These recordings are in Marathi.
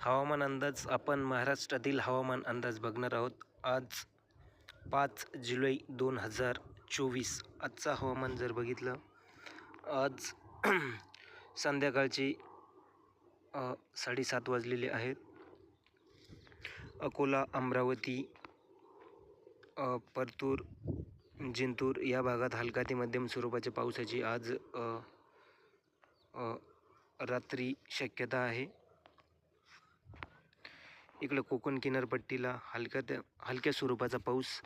हवामान अंदाज आपण महाराष्ट्रातील हवामान अंदाज बघणार आहोत. आज पाच जुलै दोन हजार चोवीस आजचं हवामान जर बघितलं आज संध्याकाळची साडेसात वाजलेले आहेत. अकोला अमरावती परतूर जिंतूर या भागात हलका ते मध्यम स्वरूपाच्या पावसाची आज रात्री शक्यता आहे. इकडं कोकण किनारपट्टीला हलक्या त्या हलक्या स्वरूपाचा पाऊस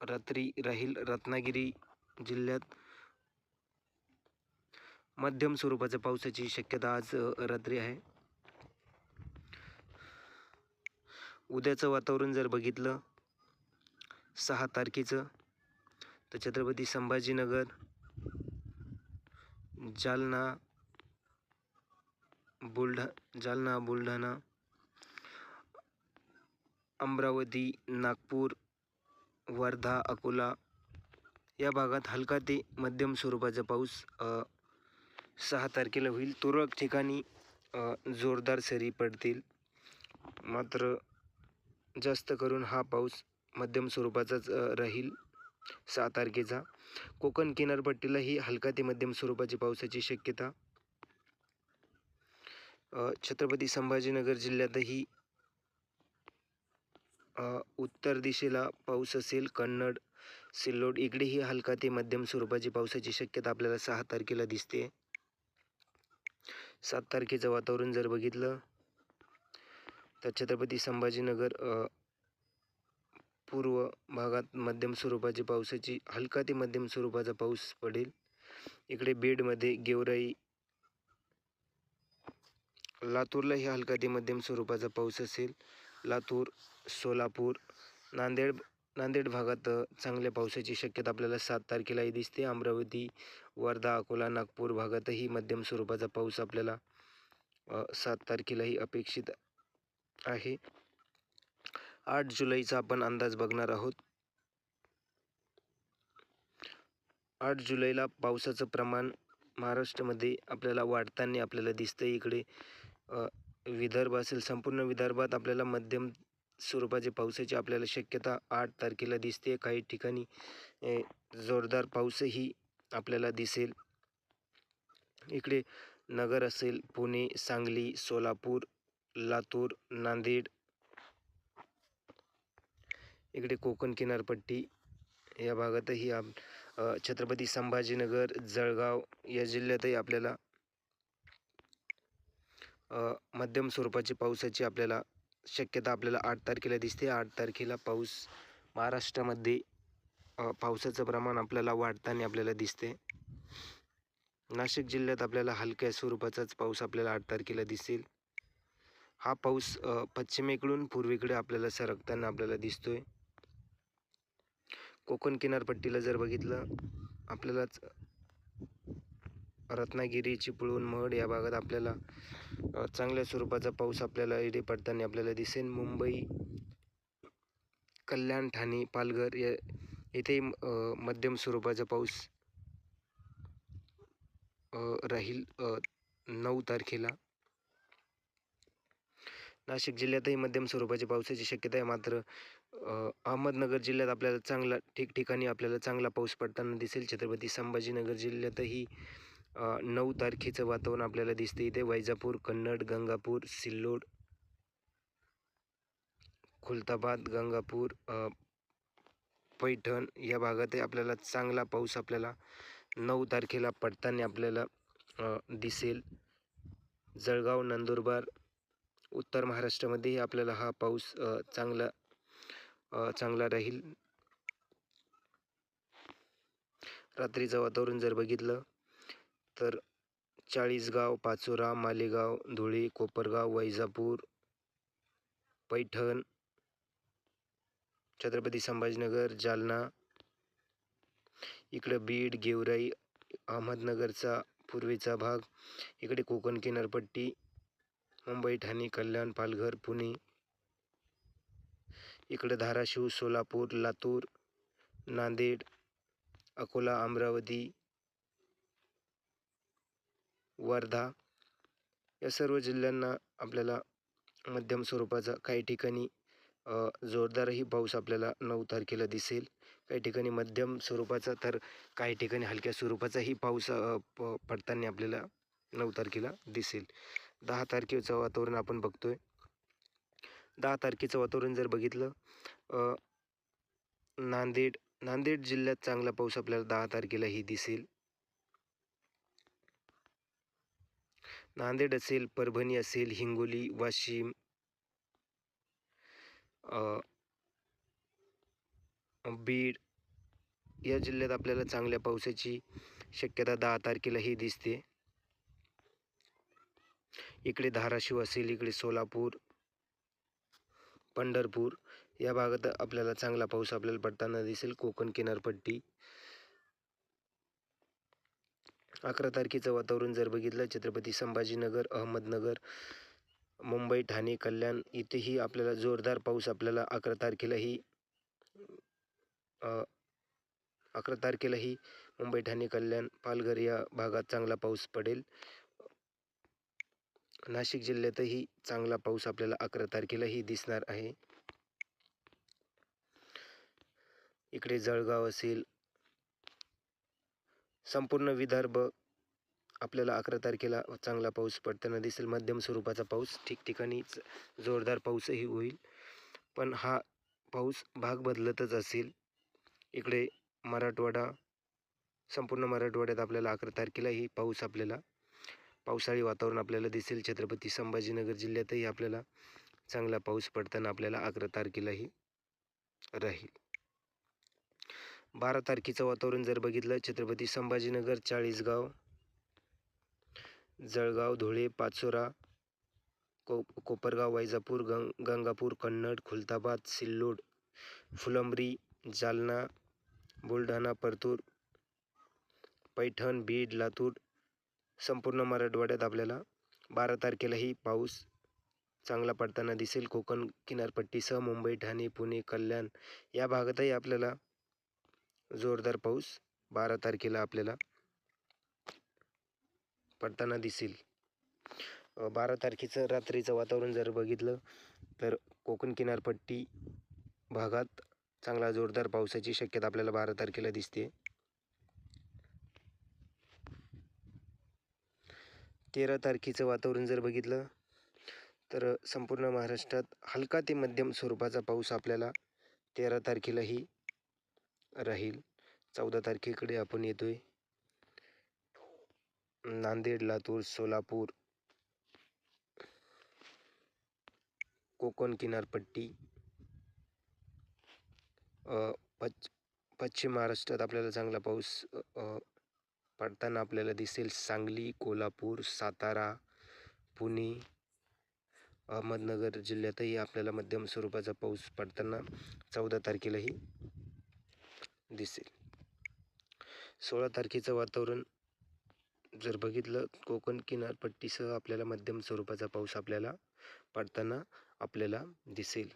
रात्री राहील रत्नागिरी जिल्ह्यात. मध्यम स्वरूपाच्या पावसाची शक्यता आज रात्री आहे. उद्याचं वातावरण जर बघितलं सहा तारखेचं तर छत्रपती संभाजीनगर जालना बुलढा जालना बुलढाणा अमरावती नागपूर वर्धा अकोला या भागात हलका ते मध्यम स्वरूपाचा पाऊस सहा तारखेला होईल. तुरळक ठिकाणी जोरदार सरी पडतील. मात्र जास्त करून हा पाऊस मध्यम स्वरूपाचाच राहील सहा तारखेचा. कोकण किनारपट्टीलाही हलका ते मध्यम स्वरूपाची पावसाची शक्यता. छत्रपती संभाजीनगर जिल्ह्यातही उत्तर दिशेला पाऊस असेल कन्नड सिल्लोड इकडेही हलका ते मध्यम स्वरूपाची पावसाची शक्यता आपल्याला सहा तारखेला दिसते. सात तारखेचं वातावरण जर बघितलं तर छत्रपती संभाजीनगर पूर्व भागात मध्यम स्वरूपाची पावसाची हलका ते मध्यम स्वरूपाचा पाऊस पडेल. इकडे बीडमध्ये गेवराई लातूरलाही हलका ते मध्यम स्वरूपाचा पाऊस असेल. लातूर सोलापूर नांदेड नांदेड भागात चांगल्या पावसाची शक्यता आपल्याला सात तारखेलाही दिसते. अमरावती वर्धा अकोला नागपूर भागातही मध्यम स्वरूपाचा पाऊस आपल्याला सात तारखेलाही अपेक्षित आहे. आठ जुलैचा आपण अंदाज बघणार आहोत. आठ जुलैला पावसाचं प्रमाण महाराष्ट्रामध्ये आपल्याला वाढताना आपल्याला दिसतं इकडे विदर्भ असेल संपूर्ण विदर्भात आपल्याला मध्यम स्वरूपाचे पावसाची आपल्याला शक्यता आठ तारखेला दिसते. काही ठिकाणी जोरदार पाऊसही आपल्याला दिसेल. इकडे नगर असेल पुणे सांगली सोलापूर लातूर नांदेड. इकडे कोकण किनारपट्टी या भागातही आप छत्रपती संभाजीनगर जळगाव या जिल्ह्यातही आपल्याला मध्यम स्वरूपाची पावसाची आपल्याला शक्यता आपल्याला आठ तारखेला दिसते. आठ तारखेला पाऊस महाराष्ट्रामध्ये पावसाचं प्रमाण आपल्याला वाढताना आपल्याला दिसते. नाशिक जिल्ह्यात आपल्याला हलक्या स्वरूपाचाच पाऊस आपल्याला आठ तारखेला दिसेल. हा पाऊस पश्चिमेकडून पूर्वेकडे आपल्याला सरकताना आपल्याला दिसतोय. कोकण किनारपट्टीला जर बघितलं आपल्यालाच रत्नागिरी चिपळूण महड या भागात आपल्याला चांगल्या स्वरूपाचा पाऊस आपल्याला इडे पडताना आपल्याला दिसेल मुंबई कल्याण ठाणे पालघर या येथे मध्यम स्वरूपाचा पाऊस राहील नऊ तारखेला. नाशिक जिल्ह्यातही मध्यम स्वरूपाच्या पावसाची शक्यता आहे. मात्र अहमदनगर जिल्ह्यात आपल्याला चांगला ठिकठिकाणी आपल्याला चांगला पाऊस पडताना दिसेल. छत्रपती संभाजीनगर जिल्ह्यातही नऊ तारखेचं वातावरण आपल्याला दिसते इथे. वैजापूर कन्नड गंगापूर सिल्लोड खुलताबाद गंगापूर पैठण या भागातही आपल्याला चांगला पाऊस आपल्याला नऊ तारखेला पडताना आपल्याला दिसेल. जळगाव नंदुरबार उत्तर महाराष्ट्रामध्येही आपल्याला हा पाऊस चांगला चांगला राहील. रात्रीचं वातावरण जर बघितलं तर चाळीसगाव पाचोरा मालेगाव धुळे कोपरगाव वैजापूर पैठण छत्रपती संभाजीनगर जालना इकडं बीड गेवराई अहमदनगरचा पूर्वेचा भाग इकडे कोकण किनारपट्टी मुंबई ठाणे कल्याण पालघर पुणे इकडं धाराशिव सोलापूर लातूर नांदेड अकोला अमरावती वर्धा या सर्व जिल्ह्यांना आपल्याला मध्यम स्वरूपाचा काही ठिकाणी जोरदारही पाऊस आपल्याला नऊ तारखेला दिसेल. काही ठिकाणी मध्यम स्वरूपाचा तर काही ठिकाणी हलक्या स्वरूपाचाही पाऊस प पडताना आपल्याला नऊ तारखेला दिसेल. दहा तारखेचं वातावरण आपण बघतो आहे दहा तारखेचं वातावरण जर बघितलं नांदेड नांदेड जिल्ह्यात चांगला पाऊस आपल्याला दहा तारखेलाही दिसेल. नांदेड असेल परभणी असेल हिंगोली वाशिम बीड या जिल्ह्यात आपल्याला चांगल्या पावसाची शक्यता दहा तारखेलाही दिसते. इकडे धाराशिव असेल इकडे सोलापूर पंढरपूर या भागात आपल्याला चांगला पाऊस आपल्याला पडताना दिसेल. कोकण किनारपट्टी अकरा तारखेचं वातावरण जर बघितलं छत्रपती संभाजीनगर अहमदनगर मुंबई ठाणे कल्याण इथेही आपल्याला जोरदार पाऊस आपल्याला अकरा तारखेलाही अकरा तारखेलाही मुंबई ठाणे कल्याण पालघर या भागात चांगला पाऊस पडेल. नाशिक जिल्ह्यातही चांगला पाऊस आपल्याला अकरा तारखेलाही दिसणार आहे. इकडे जळगाव असेल संपूर्ण विदर्भ आपल्याला अकरा तारखेला चांगला पाऊस पडताना दिसेल. मध्यम स्वरूपाचा पाऊस ठिकठिकाणी जोरदार पाऊसही होईल. पण हा पाऊस भाग बदलतच असेल. इकडे मराठवाडा संपूर्ण मराठवाड्यात आपल्याला अकरा तारखेलाही पाऊस आपल्याला पावसाळी वातावरण आपल्याला दिसेल. छत्रपती संभाजीनगर जिल्ह्यातही आपल्याला चांगला पाऊस पडताना आपल्याला अकरा तारखेलाही राहील. बारा तारखेचं वातावरण जर बघितलं छत्रपती संभाजीनगर चाळीसगाव जळगाव धुळे पाचोरा को कोपरगाव वैजापूर गंग गंगापूर कन्नड खुलताबाद सिल्लोड फुलंब्री जालना बुलढाणा परतूर पैठण बीड लातूर संपूर्ण मराठवाड्यात आपल्याला बारा तारखेलाही पाऊस चांगला पडताना दिसेल. कोकण किनारपट्टीसह मुंबई ठाणे पुणे कल्याण या भागातही आपल्याला जोरदार पाऊस. बारा तारखेला आपल्याला पडताना दिसेल. बारा तारखेचं रात्रीचं वातावरण जर बघितलं तर कोकण किनारपट्टी भागात चांगला जोरदार पावसाची शक्यता आपल्याला बारा तारखेला दिसते. तेरा तारखेचं वातावरण जर बघितलं तर संपूर्ण महाराष्ट्रात हलका ते मध्यम स्वरूपाचा पाऊस आपल्याला तेरा तारखेलाही राहील. चौदा तारखेकडे आपण येतोय. नांदेड लातूर सोलापूर कोकण किनारपट्टी पच पश्चिम महाराष्ट्रात आपल्याला चांगला पाऊस पडताना आपल्याला दिसेल सांगली कोल्हापूर सातारा पुणे अहमदनगर जिल्ह्यातही आपल्याला मध्यम स्वरूपाचा पाऊस पडताना चौदा तारखेलाही दिसेल. सोळा तारखेचं वातावरण जर बघितलं कोकण किनारपट्टीसह आपल्याला मध्यम स्वरूपाचा पाऊस आपल्याला पडताना आपल्याला दिसेल.